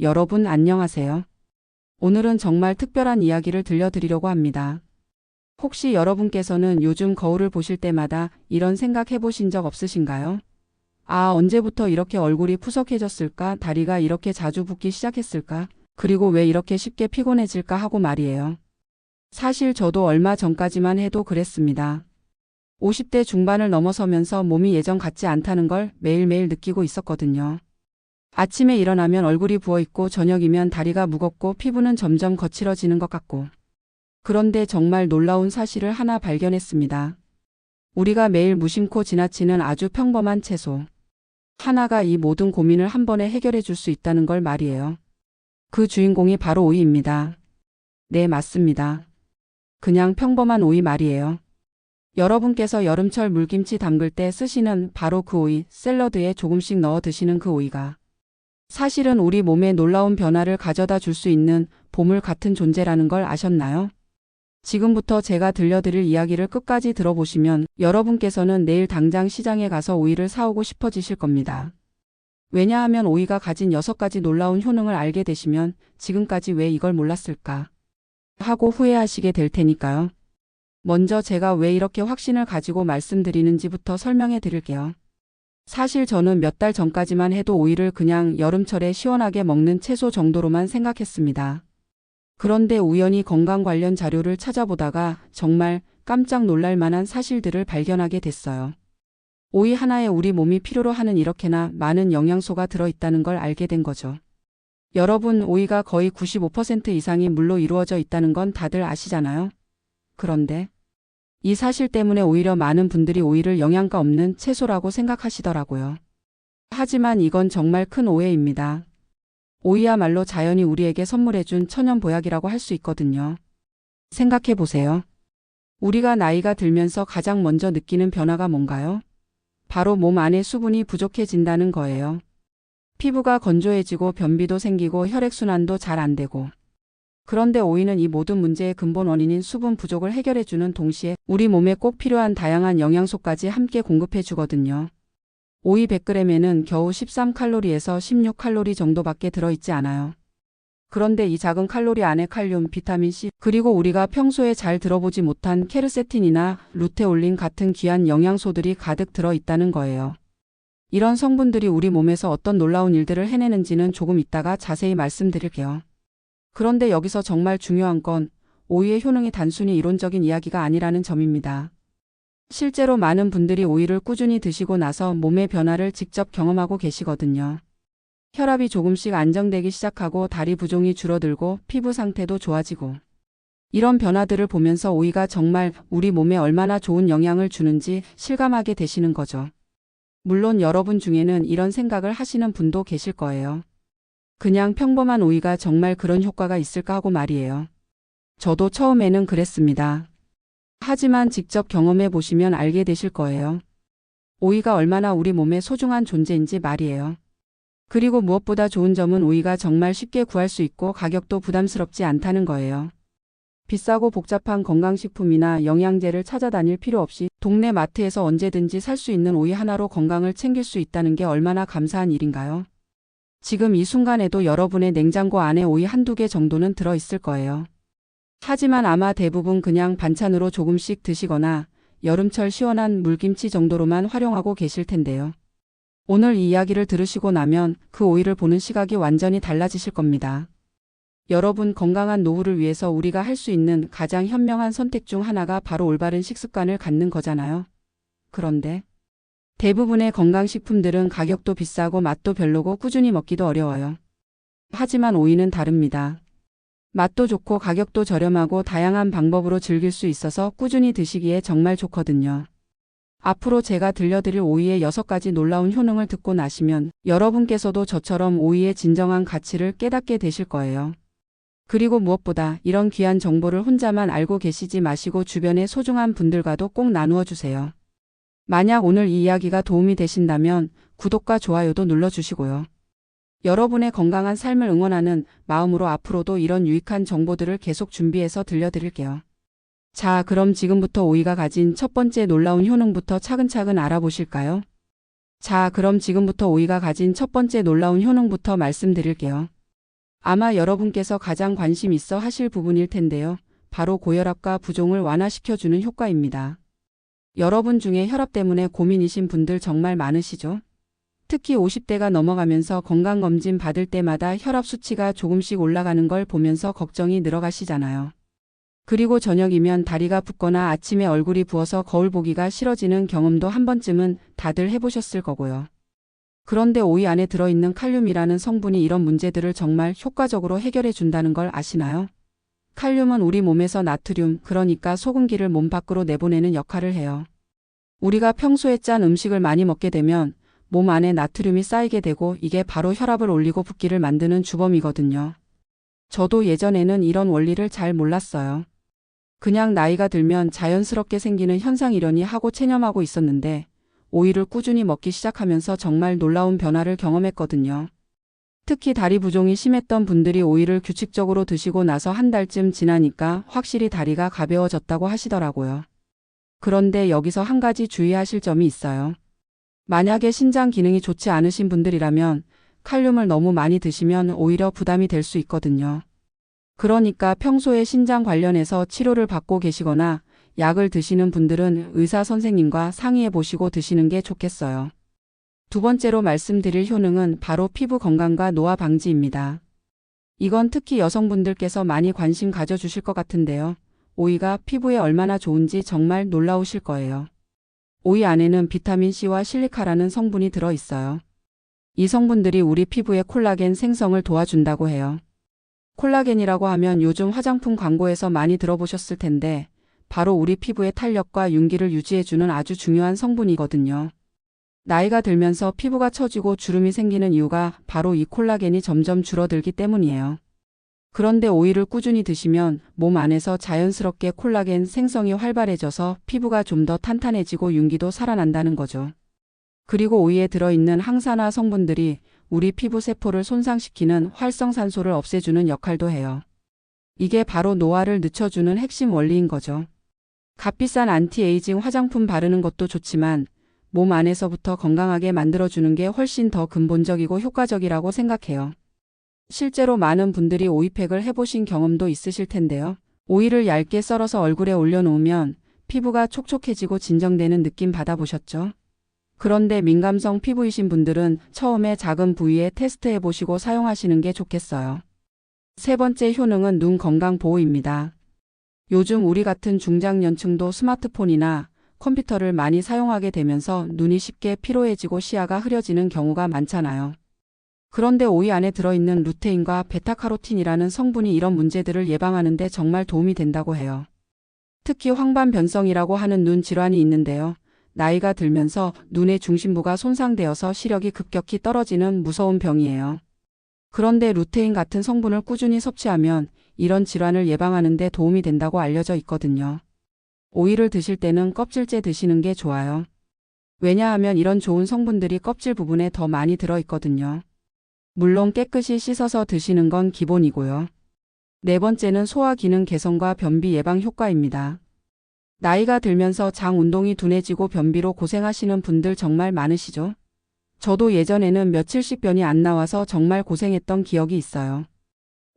여러분 안녕하세요. 오늘은 정말 특별한 이야기를 들려드리려고 합니다. 혹시 여러분께서는 요즘 거울을 보실 때마다 이런 생각 해보신 적 없으신가요? 아, 언제부터 이렇게 얼굴이 푸석해졌을까? 다리가 이렇게 자주 붓기 시작했을까? 그리고 왜 이렇게 쉽게 피곤해질까 하고 말이에요. 사실 저도 얼마 전까지만 해도 그랬습니다. 50대 중반을 넘어서면서 몸이 예전 같지 않다는 걸 매일매일 느끼고 있었거든요. 아침에 일어나면 얼굴이 부어있고 저녁이면 다리가 무겁고 피부는 점점 거칠어지는 것 같고. 그런데 정말 놀라운 사실을 하나 발견했습니다. 우리가 매일 무심코 지나치는 아주 평범한 채소. 하나가 이 모든 고민을 한 번에 해결해 줄 수 있다는 걸 말이에요. 그 주인공이 바로 오이입니다. 네, 맞습니다. 그냥 평범한 오이 말이에요. 여러분께서 여름철 물김치 담글 때 쓰시는 바로 그 오이, 샐러드에 조금씩 넣어 드시는 그 오이가 사실은 우리 몸에 놀라운 변화를 가져다 줄 수 있는 보물 같은 존재라는 걸 아셨나요? 지금부터 제가 들려드릴 이야기를 끝까지 들어보시면 여러분께서는 내일 당장 시장에 가서 오이를 사오고 싶어지실 겁니다. 왜냐하면 오이가 가진 여섯 가지 놀라운 효능을 알게 되시면 지금까지 왜 이걸 몰랐을까 하고 후회하시게 될 테니까요. 먼저 제가 왜 이렇게 확신을 가지고 말씀드리는지부터 설명해 드릴게요. 사실 저는 몇 달 전까지만 해도 오이를 그냥 여름철에 시원하게 먹는 채소 정도로만 생각했습니다. 그런데 우연히 건강 관련 자료를 찾아보다가 정말 깜짝 놀랄 만한 사실들을 발견하게 됐어요. 오이 하나에 우리 몸이 필요로 하는 이렇게나 많은 영양소가 들어있다는 걸 알게 된 거죠. 여러분, 오이가 거의 95% 이상이 물로 이루어져 있다는 건 다들 아시잖아요? 그런데 이 사실 때문에 오히려 많은 분들이 오이를 영양가 없는 채소라고 생각하시더라고요. 하지만 이건 정말 큰 오해입니다. 오이야말로 자연이 우리에게 선물해준 천연 보약이라고 할 수 있거든요. 생각해 보세요. 우리가 나이가 들면서 가장 먼저 느끼는 변화가 뭔가요? 바로 몸 안에 수분이 부족해진다는 거예요. 피부가 건조해지고 변비도 생기고 혈액순환도 잘 안 되고. 그런데 오이는 이 모든 문제의 근본 원인인 수분 부족을 해결해주는 동시에 우리 몸에 꼭 필요한 다양한 영양소까지 함께 공급해 주거든요. 오이 100g에는 겨우 13칼로리에서 16칼로리 정도밖에 들어있지 않아요. 그런데 이 작은 칼로리 안에 칼륨, 비타민C, 그리고 우리가 평소에 잘 들어보지 못한 케르세틴이나 루테올린 같은 귀한 영양소들이 가득 들어있다는 거예요. 이런 성분들이 우리 몸에서 어떤 놀라운 일들을 해내는지는 조금 이따가 자세히 말씀드릴게요. 그런데 여기서 정말 중요한 건 오이의 효능이 단순히 이론적인 이야기가 아니라는 점입니다. 실제로 많은 분들이 오이를 꾸준히 드시고 나서 몸의 변화를 직접 경험하고 계시거든요. 혈압이 조금씩 안정되기 시작하고 다리 부종이 줄어들고 피부 상태도 좋아지고. 이런 변화들을 보면서 오이가 정말 우리 몸에 얼마나 좋은 영향을 주는지 실감하게 되시는 거죠. 물론 여러분 중에는 이런 생각을 하시는 분도 계실 거예요. 그냥 평범한 오이가 정말 그런 효과가 있을까 하고 말이에요. 저도 처음에는 그랬습니다. 하지만 직접 경험해 보시면 알게 되실 거예요. 오이가 얼마나 우리 몸에 소중한 존재인지 말이에요. 그리고 무엇보다 좋은 점은 오이가 정말 쉽게 구할 수 있고 가격도 부담스럽지 않다는 거예요. 비싸고 복잡한 건강식품이나 영양제를 찾아다닐 필요 없이 동네 마트에서 언제든지 살 수 있는 오이 하나로 건강을 챙길 수 있다는 게 얼마나 감사한 일인가요? 지금 이 순간에도 여러분의 냉장고 안에 오이 한두 개 정도는 들어있을 거예요. 하지만 아마 대부분 그냥 반찬으로 조금씩 드시거나 여름철 시원한 물김치 정도로만 활용하고 계실 텐데요. 오늘 이 이야기를 들으시고 나면 그 오이를 보는 시각이 완전히 달라지실 겁니다. 여러분 건강한 노후를 위해서 우리가 할 수 있는 가장 현명한 선택 중 하나가 바로 올바른 식습관을 갖는 거잖아요. 그런데 대부분의 건강식품들은 가격도 비싸고 맛도 별로고 꾸준히 먹기도 어려워요. 하지만 오이는 다릅니다. 맛도 좋고 가격도 저렴하고 다양한 방법으로 즐길 수 있어서 꾸준히 드시기에 정말 좋거든요. 앞으로 제가 들려드릴 오이의 6가지 놀라운 효능을 듣고 나시면 여러분께서도 저처럼 오이의 진정한 가치를 깨닫게 되실 거예요. 그리고 무엇보다 이런 귀한 정보를 혼자만 알고 계시지 마시고 주변의 소중한 분들과도 꼭 나누어 주세요. 만약 오늘 이 이야기가 도움이 되신다면 구독과 좋아요도 눌러주시고요. 여러분의 건강한 삶을 응원하는 마음으로 앞으로도 이런 유익한 정보들을 계속 준비해서 들려드릴게요. 자, 그럼 지금부터 오이가 가진 첫 번째 놀라운 효능부터 차근차근 알아보실까요? 자, 그럼 지금부터 오이가 가진 첫 번째 놀라운 효능부터 말씀드릴게요. 아마 여러분께서 가장 관심 있어 하실 부분일 텐데요. 바로 고혈압과 부종을 완화시켜주는 효과입니다. 여러분 중에 혈압 때문에 고민이신 분들 정말 많으시죠? 특히 50대가 넘어가면서 건강검진 받을 때마다 혈압 수치가 조금씩 올라가는 걸 보면서 걱정이 늘어가시잖아요. 그리고 저녁이면 다리가 붓거나 아침에 얼굴이 부어서 거울 보기가 싫어지는 경험도 한 번쯤은 다들 해보셨을 거고요. 그런데 오이 안에 들어있는 칼륨이라는 성분이 이런 문제들을 정말 효과적으로 해결해 준다는 걸 아시나요? 칼륨은 우리 몸에서 나트륨, 그러니까 소금기를 몸 밖으로 내보내는 역할을 해요. 우리가 평소에 짠 음식을 많이 먹게 되면 몸 안에 나트륨이 쌓이게 되고 이게 바로 혈압을 올리고 붓기를 만드는 주범이거든요. 저도 예전에는 이런 원리를 잘 몰랐어요. 그냥 나이가 들면 자연스럽게 생기는 현상이려니 하고 체념하고 있었는데 오이를 꾸준히 먹기 시작하면서 정말 놀라운 변화를 경험했거든요. 특히 다리 부종이 심했던 분들이 오이를 규칙적으로 드시고 나서 한 달쯤 지나니까 확실히 다리가 가벼워졌다고 하시더라고요. 그런데 여기서 한 가지 주의하실 점이 있어요. 만약에 신장 기능이 좋지 않으신 분들이라면 칼륨을 너무 많이 드시면 오히려 부담이 될 수 있거든요. 그러니까 평소에 신장 관련해서 치료를 받고 계시거나 약을 드시는 분들은 의사 선생님과 상의해 보시고 드시는 게 좋겠어요. 두 번째로 말씀드릴 효능은 바로 피부 건강과 노화 방지입니다. 이건 특히 여성분들께서 많이 관심 가져주실 것 같은데요. 오이가 피부에 얼마나 좋은지 정말 놀라우실 거예요. 오이 안에는 비타민C와 실리카라는 성분이 들어 있어요. 이 성분들이 우리 피부의 콜라겐 생성을 도와준다고 해요. 콜라겐이라고 하면 요즘 화장품 광고에서 많이 들어보셨을 텐데, 바로 우리 피부의 탄력과 윤기를 유지해주는 아주 중요한 성분이거든요. 나이가 들면서 피부가 처지고 주름이 생기는 이유가 바로 이 콜라겐이 점점 줄어들기 때문이에요. 그런데 오이를 꾸준히 드시면 몸 안에서 자연스럽게 콜라겐 생성이 활발해져서 피부가 좀 더 탄탄해지고 윤기도 살아난다는 거죠. 그리고 오이에 들어있는 항산화 성분들이 우리 피부 세포를 손상시키는 활성산소를 없애주는 역할도 해요. 이게 바로 노화를 늦춰주는 핵심 원리인 거죠. 값비싼 안티에이징 화장품 바르는 것도 좋지만 몸 안에서부터 건강하게 만들어주는 게 훨씬 더 근본적이고 효과적이라고 생각해요. 실제로 많은 분들이 오이팩을 해보신 경험도 있으실 텐데요. 오이를 얇게 썰어서 얼굴에 올려놓으면 피부가 촉촉해지고 진정되는 느낌 받아보셨죠? 그런데 민감성 피부이신 분들은 처음에 작은 부위에 테스트해 보시고 사용하시는 게 좋겠어요. 세 번째 효능은 눈 건강 보호입니다. 요즘 우리 같은 중장년층도 스마트폰이나 컴퓨터를 많이 사용하게 되면서 눈이 쉽게 피로해지고 시야가 흐려지는 경우가 많잖아요. 그런데 오이 안에 들어있는 루테인과 베타카로틴이라는 성분이 이런 문제들을 예방하는 데 정말 도움이 된다고 해요. 특히 황반변성이라고 하는 눈 질환이 있는데요. 나이가 들면서 눈의 중심부가 손상되어서 시력이 급격히 떨어지는 무서운 병이에요. 그런데 루테인 같은 성분을 꾸준히 섭취하면 이런 질환을 예방하는 데 도움이 된다고 알려져 있거든요. 오이를 드실 때는 껍질째 드시는 게 좋아요. 왜냐하면 이런 좋은 성분들이 껍질 부분에 더 많이 들어 있거든요. 물론 깨끗이 씻어서 드시는 건 기본이고요. 네 번째는 소화 기능 개선과 변비 예방 효과입니다. 나이가 들면서 장 운동이 둔해지고 변비로 고생하시는 분들 정말 많으시죠? 저도 예전에는 며칠씩 변이 안 나와서 정말 고생했던 기억이 있어요.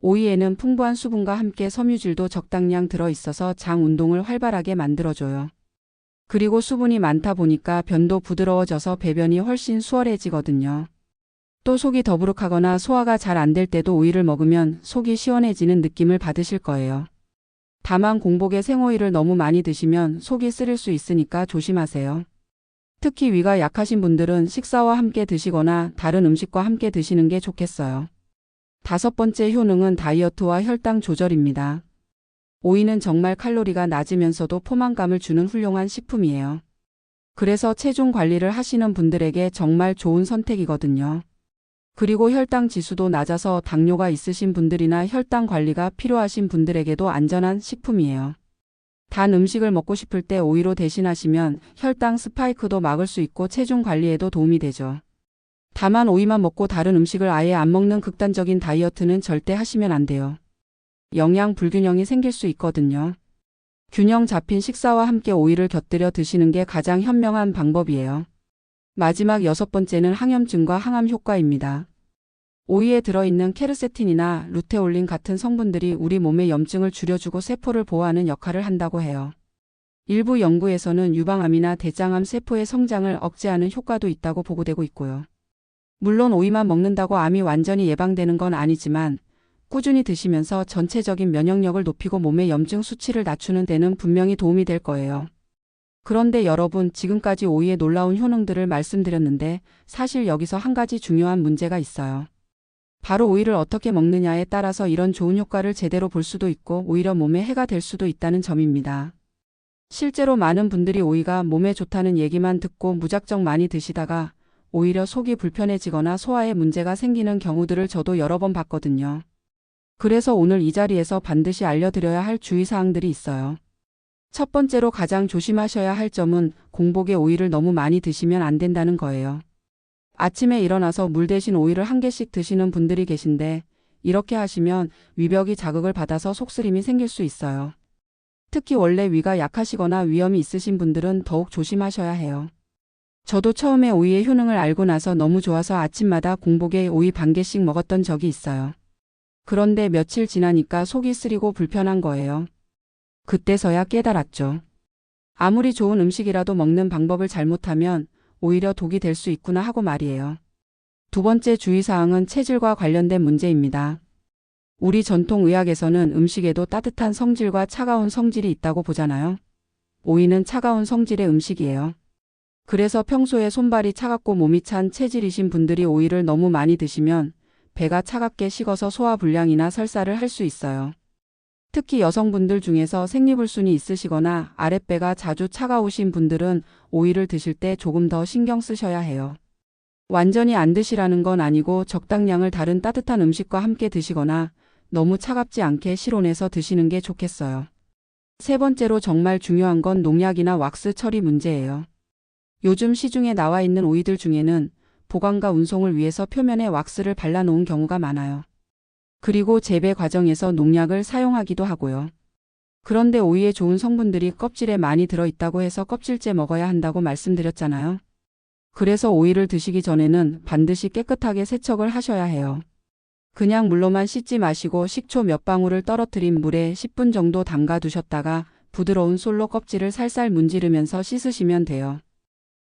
오이에는 풍부한 수분과 함께 섬유질도 적당량 들어 있어서 장 운동을 활발하게 만들어줘요. 그리고 수분이 많다 보니까 변도 부드러워져서 배변이 훨씬 수월해지거든요. 또 속이 더부룩하거나 소화가 잘 안 될 때도 오이를 먹으면 속이 시원해지는 느낌을 받으실 거예요. 다만 공복에 생오이를 너무 많이 드시면 속이 쓰릴 수 있으니까 조심하세요. 특히 위가 약하신 분들은 식사와 함께 드시거나 다른 음식과 함께 드시는 게 좋겠어요. 다섯 번째 효능은 다이어트와 혈당 조절입니다. 오이는 정말 칼로리가 낮으면서도 포만감을 주는 훌륭한 식품이에요. 그래서 체중 관리를 하시는 분들에게 정말 좋은 선택이거든요. 그리고 혈당 지수도 낮아서 당뇨가 있으신 분들이나 혈당 관리가 필요하신 분들에게도 안전한 식품이에요. 단 음식을 먹고 싶을 때 오이로 대신하시면 혈당 스파이크도 막을 수 있고 체중 관리에도 도움이 되죠. 다만 오이만 먹고 다른 음식을 아예 안 먹는 극단적인 다이어트는 절대 하시면 안 돼요. 영양 불균형이 생길 수 있거든요. 균형 잡힌 식사와 함께 오이를 곁들여 드시는 게 가장 현명한 방법이에요. 마지막 여섯 번째는 항염증과 항암 효과입니다. 오이에 들어있는 케르세틴이나 루테올린 같은 성분들이 우리 몸의 염증을 줄여주고 세포를 보호하는 역할을 한다고 해요. 일부 연구에서는 유방암이나 대장암 세포의 성장을 억제하는 효과도 있다고 보고되고 있고요. 물론 오이만 먹는다고 암이 완전히 예방되는 건 아니지만 꾸준히 드시면서 전체적인 면역력을 높이고 몸의 염증 수치를 낮추는 데는 분명히 도움이 될 거예요. 그런데 여러분, 지금까지 오이의 놀라운 효능들을 말씀드렸는데 사실 여기서 한 가지 중요한 문제가 있어요. 바로 오이를 어떻게 먹느냐에 따라서 이런 좋은 효과를 제대로 볼 수도 있고 오히려 몸에 해가 될 수도 있다는 점입니다. 실제로 많은 분들이 오이가 몸에 좋다는 얘기만 듣고 무작정 많이 드시다가 오히려 속이 불편해지거나 소화에 문제가 생기는 경우들을 저도 여러 번 봤거든요. 그래서 오늘 이 자리에서 반드시 알려드려야 할 주의사항들이 있어요. 첫 번째로 가장 조심하셔야 할 점은 공복에 오이를 너무 많이 드시면 안 된다는 거예요. 아침에 일어나서 물 대신 오이를 한 개씩 드시는 분들이 계신데 이렇게 하시면 위벽이 자극을 받아서 속쓰림이 생길 수 있어요. 특히 원래 위가 약하시거나 위염이 있으신 분들은 더욱 조심하셔야 해요. 저도 처음에 오이의 효능을 알고 나서 너무 좋아서 아침마다 공복에 오이 반 개씩 먹었던 적이 있어요. 그런데 며칠 지나니까 속이 쓰리고 불편한 거예요. 그때서야 깨달았죠. 아무리 좋은 음식이라도 먹는 방법을 잘못하면 오히려 독이 될 수 있구나 하고 말이에요. 두 번째 주의사항은 체질과 관련된 문제입니다. 우리 전통 의학에서는 음식에도 따뜻한 성질과 차가운 성질이 있다고 보잖아요. 오이는 차가운 성질의 음식이에요. 그래서 평소에 손발이 차갑고 몸이 찬 체질이신 분들이 오이를 너무 많이 드시면 배가 차갑게 식어서 소화불량이나 설사를 할 수 있어요. 특히 여성분들 중에서 생리불순이 있으시거나 아랫배가 자주 차가우신 분들은 오이를 드실 때 조금 더 신경 쓰셔야 해요. 완전히 안 드시라는 건 아니고 적당량을 다른 따뜻한 음식과 함께 드시거나 너무 차갑지 않게 실온에서 드시는 게 좋겠어요. 세 번째로 정말 중요한 건 농약이나 왁스 처리 문제예요. 요즘 시중에 나와 있는 오이들 중에는 보관과 운송을 위해서 표면에 왁스를 발라놓은 경우가 많아요. 그리고 재배 과정에서 농약을 사용하기도 하고요. 그런데 오이에 좋은 성분들이 껍질에 많이 들어있다고 해서 껍질째 먹어야 한다고 말씀드렸잖아요. 그래서 오이를 드시기 전에는 반드시 깨끗하게 세척을 하셔야 해요. 그냥 물로만 씻지 마시고 식초 몇 방울을 떨어뜨린 물에 10분 정도 담가 두셨다가 부드러운 솔로 껍질을 살살 문지르면서 씻으시면 돼요.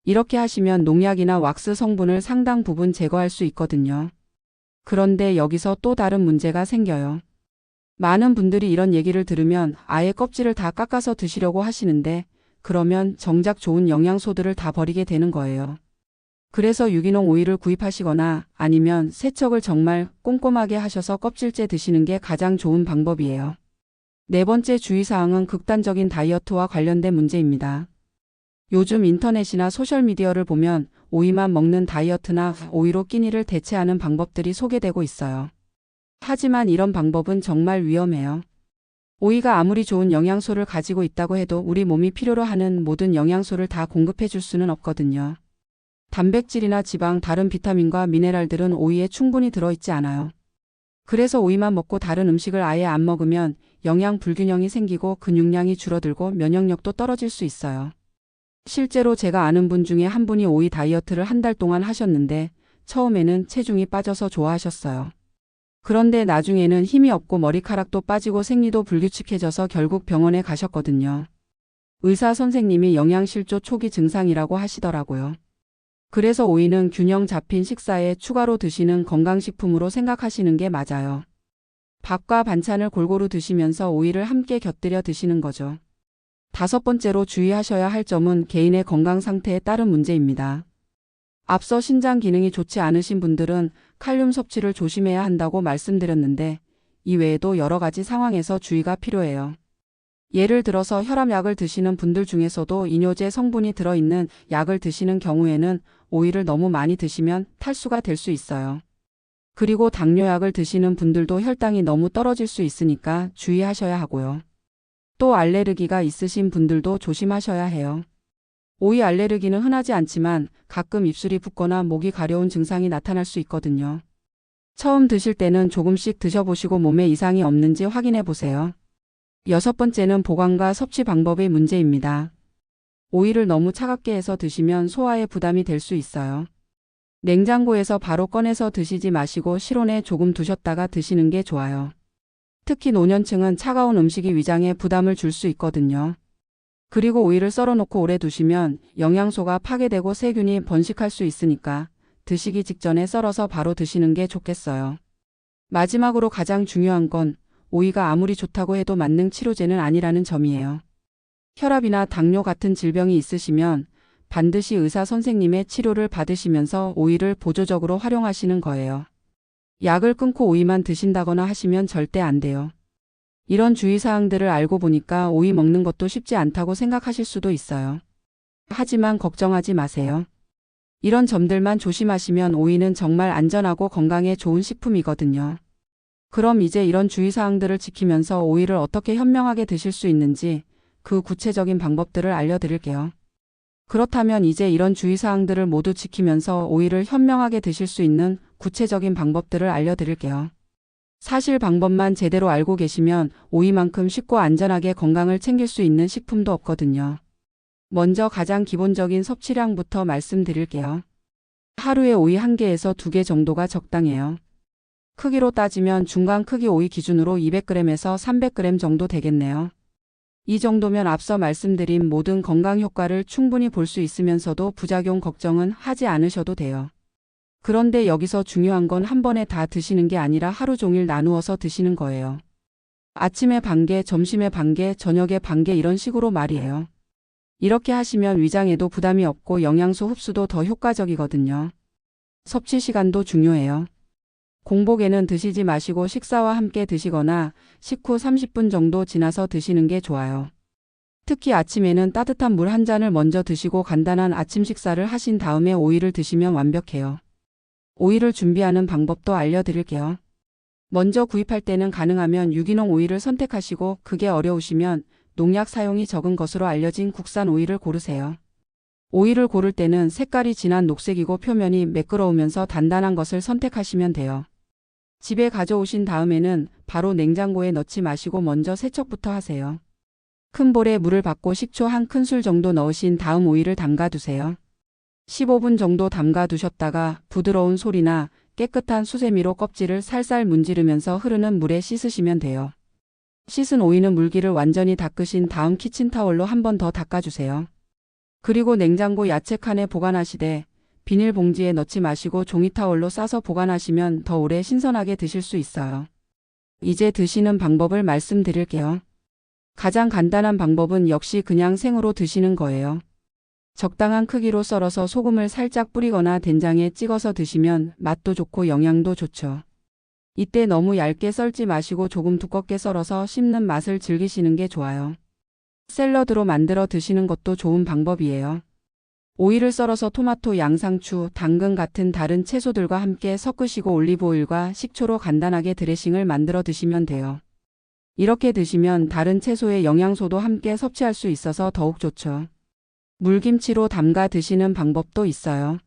이렇게 하시면 농약이나 왁스 성분을 상당 부분 제거할 수 있거든요. 그런데 여기서 또 다른 문제가 생겨요. 많은 분들이 이런 얘기를 들으면 아예 껍질을 다 깎아서 드시려고 하시는데 그러면 정작 좋은 영양소들을 다 버리게 되는 거예요. 그래서 유기농 오이를 구입하시거나 아니면 세척을 정말 꼼꼼하게 하셔서 껍질째 드시는 게 가장 좋은 방법이에요. 네 번째 주의사항은 극단적인 다이어트와 관련된 문제입니다. 요즘 인터넷이나 소셜미디어를 보면 오이만 먹는 다이어트나 오이로 끼니를 대체하는 방법들이 소개되고 있어요. 하지만 이런 방법은 정말 위험해요. 오이가 아무리 좋은 영양소를 가지고 있다고 해도 우리 몸이 필요로 하는 모든 영양소를 다 공급해 줄 수는 없거든요. 단백질이나 지방, 다른 비타민과 미네랄들은 오이에 충분히 들어있지 않아요. 그래서 오이만 먹고 다른 음식을 아예 안 먹으면 영양 불균형이 생기고 근육량이 줄어들고 면역력도 떨어질 수 있어요. 실제로 제가 아는 분 중에 한 분이 오이 다이어트를 한 달 동안 하셨는데 처음에는 체중이 빠져서 좋아하셨어요. 그런데 나중에는 힘이 없고 머리카락도 빠지고 생리도 불규칙해져서 결국 병원에 가셨거든요. 의사 선생님이 영양실조 초기 증상이라고 하시더라고요. 그래서 오이는 균형 잡힌 식사에 추가로 드시는 건강식품으로 생각하시는 게 맞아요. 밥과 반찬을 골고루 드시면서 오이를 함께 곁들여 드시는 거죠. 다섯 번째로 주의하셔야 할 점은 개인의 건강 상태에 따른 문제입니다. 앞서 신장 기능이 좋지 않으신 분들은 칼륨 섭취를 조심해야 한다고 말씀드렸는데 이 외에도 여러 가지 상황에서 주의가 필요해요. 예를 들어서 혈압약을 드시는 분들 중에서도 이뇨제 성분이 들어있는 약을 드시는 경우에는 오이를 너무 많이 드시면 탈수가 될 수 있어요. 그리고 당뇨약을 드시는 분들도 혈당이 너무 떨어질 수 있으니까 주의하셔야 하고요. 또 알레르기가 있으신 분들도 조심하셔야 해요. 오이 알레르기는 흔하지 않지만 가끔 입술이 붓거나 목이 가려운 증상이 나타날 수 있거든요. 처음 드실 때는 조금씩 드셔보시고 몸에 이상이 없는지 확인해 보세요. 여섯 번째는 보관과 섭취 방법의 문제입니다. 오이를 너무 차갑게 해서 드시면 소화에 부담이 될 수 있어요. 냉장고에서 바로 꺼내서 드시지 마시고 실온에 조금 두셨다가 드시는 게 좋아요. 특히 노년층은 차가운 음식이 위장에 부담을 줄 수 있거든요. 그리고 오이를 썰어놓고 오래 두시면 영양소가 파괴되고 세균이 번식할 수 있으니까 드시기 직전에 썰어서 바로 드시는 게 좋겠어요. 마지막으로 가장 중요한 건 오이가 아무리 좋다고 해도 만능 치료제는 아니라는 점이에요. 혈압이나 당뇨 같은 질병이 있으시면 반드시 의사 선생님의 치료를 받으시면서 오이를 보조적으로 활용하시는 거예요. 약을 끊고 오이만 드신다거나 하시면 절대 안 돼요. 이런 주의사항들을 알고 보니까 오이 먹는 것도 쉽지 않다고 생각하실 수도 있어요. 하지만 걱정하지 마세요. 이런 점들만 조심하시면 오이는 정말 안전하고 건강에 좋은 식품이거든요. 그럼 이제 이런 주의사항들을 지키면서 오이를 어떻게 현명하게 드실 수 있는지 그 구체적인 방법들을 알려드릴게요. 그렇다면 이제 이런 주의사항들을 모두 지키면서 오이를 현명하게 드실 수 있는 구체적인 방법들을 알려드릴게요. 사실 방법만 제대로 알고 계시면 오이만큼 쉽고 안전하게 건강을 챙길 수 있는 식품도 없거든요. 먼저 가장 기본적인 섭취량부터 말씀드릴게요. 하루에 오이 1개에서 2개 정도가 적당해요. 크기로 따지면 중간 크기 오이 기준으로 200g에서 300g 정도 되겠네요. 이 정도면 앞서 말씀드린 모든 건강 효과를 충분히 볼 수 있으면서도 부작용 걱정은 하지 않으셔도 돼요. 그런데 여기서 중요한 건 한 번에 다 드시는 게 아니라 하루 종일 나누어서 드시는 거예요. 아침에 반 개, 점심에 반 개, 저녁에 반 개 이런 식으로 말이에요. 이렇게 하시면 위장에도 부담이 없고 영양소 흡수도 더 효과적이거든요. 섭취 시간도 중요해요. 공복에는 드시지 마시고 식사와 함께 드시거나 식후 30분 정도 지나서 드시는 게 좋아요. 특히 아침에는 따뜻한 물 한 잔을 먼저 드시고 간단한 아침 식사를 하신 다음에 오이를 드시면 완벽해요. 오이를 준비하는 방법도 알려드릴게요. 먼저 구입할 때는 가능하면 유기농 오이를 선택하시고 그게 어려우시면 농약 사용이 적은 것으로 알려진 국산 오이를 고르세요. 오이를 고를 때는 색깔이 진한 녹색이고 표면이 매끄러우면서 단단한 것을 선택하시면 돼요. 집에 가져오신 다음에는 바로 냉장고에 넣지 마시고 먼저 세척부터 하세요. 큰 볼에 물을 받고 식초 한 큰술 정도 넣으신 다음 오이를 담가 두세요. 15분 정도 담가 두셨다가 부드러운 솔이나 깨끗한 수세미로 껍질을 살살 문지르면서 흐르는 물에 씻으시면 돼요. 씻은 오이는 물기를 완전히 닦으신 다음 키친타월로 한 번 더 닦아주세요. 그리고 냉장고 야채 칸에 보관하시되 비닐봉지에 넣지 마시고 종이타월로 싸서 보관하시면 더 오래 신선하게 드실 수 있어요. 이제 드시는 방법을 말씀드릴게요. 가장 간단한 방법은 역시 그냥 생으로 드시는 거예요. 적당한 크기로 썰어서 소금을 살짝 뿌리거나 된장에 찍어서 드시면 맛도 좋고 영양도 좋죠. 이때 너무 얇게 썰지 마시고 조금 두껍게 썰어서 씹는 맛을 즐기시는 게 좋아요. 샐러드로 만들어 드시는 것도 좋은 방법이에요. 오이를 썰어서 토마토, 양상추, 당근 같은 다른 채소들과 함께 섞으시고 올리브오일과 식초로 간단하게 드레싱을 만들어 드시면 돼요. 이렇게 드시면 다른 채소의 영양소도 함께 섭취할 수 있어서 더욱 좋죠. 물김치로 담가 드시는 방법도 있어요.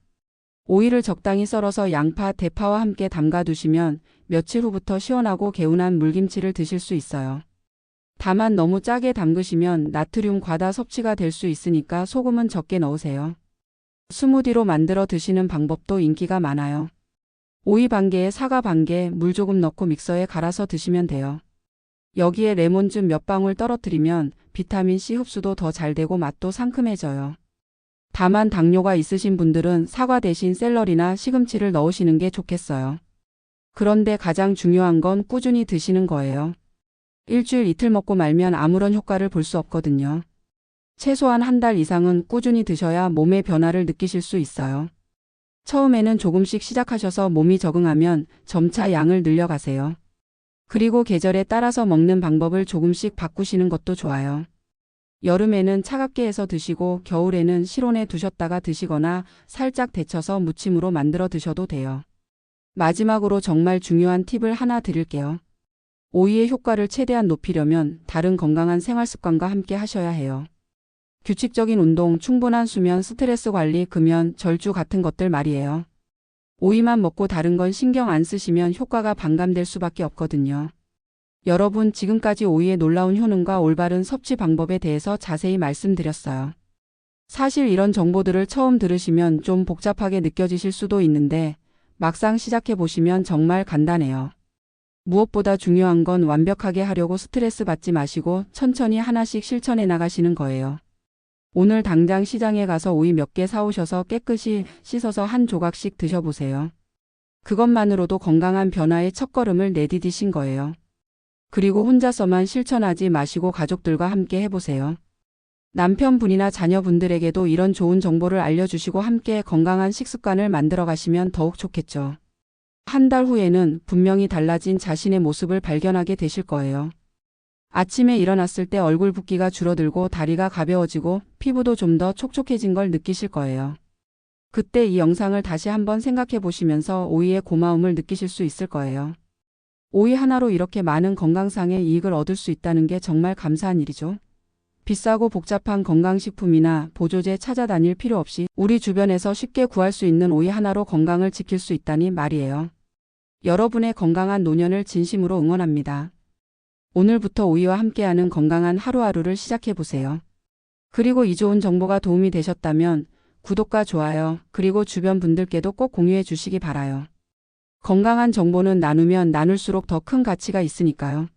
오이를 적당히 썰어서 양파, 대파와 함께 담가 두시면 며칠 후부터 시원하고 개운한 물김치를 드실 수 있어요. 다만 너무 짜게 담그시면 나트륨 과다 섭취가 될 수 있으니까 소금은 적게 넣으세요. 스무디로 만들어 드시는 방법도 인기가 많아요. 오이 반 개에 사과 반 개, 물 조금 넣고 믹서에 갈아서 드시면 돼요. 여기에 레몬즙 몇 방울 떨어뜨리면 비타민C 흡수도 더 잘 되고 맛도 상큼해져요. 다만 당뇨가 있으신 분들은 사과 대신 샐러리나 시금치를 넣으시는 게 좋겠어요. 그런데 가장 중요한 건 꾸준히 드시는 거예요. 일주일 이틀 먹고 말면 아무런 효과를 볼 수 없거든요. 최소한 한 달 이상은 꾸준히 드셔야 몸의 변화를 느끼실 수 있어요. 처음에는 조금씩 시작하셔서 몸이 적응하면 점차 양을 늘려가세요. 그리고 계절에 따라서 먹는 방법을 조금씩 바꾸시는 것도 좋아요. 여름에는 차갑게 해서 드시고 겨울에는 실온에 두셨다가 드시거나 살짝 데쳐서 무침으로 만들어 드셔도 돼요. 마지막으로 정말 중요한 팁을 하나 드릴게요. 오이의 효과를 최대한 높이려면 다른 건강한 생활 습관과 함께 하셔야 해요. 규칙적인 운동, 충분한 수면, 스트레스 관리, 금연, 절주 같은 것들 말이에요. 오이만 먹고 다른 건 신경 안 쓰시면 효과가 반감될 수밖에 없거든요. 여러분 지금까지 오이의 놀라운 효능과 올바른 섭취 방법에 대해서 자세히 말씀드렸어요. 사실 이런 정보들을 처음 들으시면 좀 복잡하게 느껴지실 수도 있는데 막상 시작해 보시면 정말 간단해요. 무엇보다 중요한 건 완벽하게 하려고 스트레스 받지 마시고 천천히 하나씩 실천해 나가시는 거예요. 오늘 당장 시장에 가서 오이 몇 개 사오셔서 깨끗이 씻어서 한 조각씩 드셔보세요. 그것만으로도 건강한 변화의 첫걸음을 내디디신 거예요. 그리고 혼자서만 실천하지 마시고 가족들과 함께 해보세요. 남편분이나 자녀분들에게도 이런 좋은 정보를 알려주시고 함께 건강한 식습관을 만들어 가시면 더욱 좋겠죠. 한 달 후에는 분명히 달라진 자신의 모습을 발견하게 되실 거예요. 아침에 일어났을 때 얼굴 붓기가 줄어들고 다리가 가벼워지고 피부도 좀 더 촉촉해진 걸 느끼실 거예요. 그때 이 영상을 다시 한번 생각해 보시면서 오이의 고마움을 느끼실 수 있을 거예요. 오이 하나로 이렇게 많은 건강상의 이익을 얻을 수 있다는 게 정말 감사한 일이죠. 비싸고 복잡한 건강식품이나 보조제 찾아다닐 필요 없이 우리 주변에서 쉽게 구할 수 있는 오이 하나로 건강을 지킬 수 있다니 말이에요. 여러분의 건강한 노년을 진심으로 응원합니다. 오늘부터 오이와 함께하는 건강한 하루하루를 시작해 보세요. 그리고 이 좋은 정보가 도움이 되셨다면 구독과 좋아요, 그리고 주변 분들께도 꼭 공유해 주시기 바라요. 건강한 정보는 나누면 나눌수록 더 큰 가치가 있으니까요.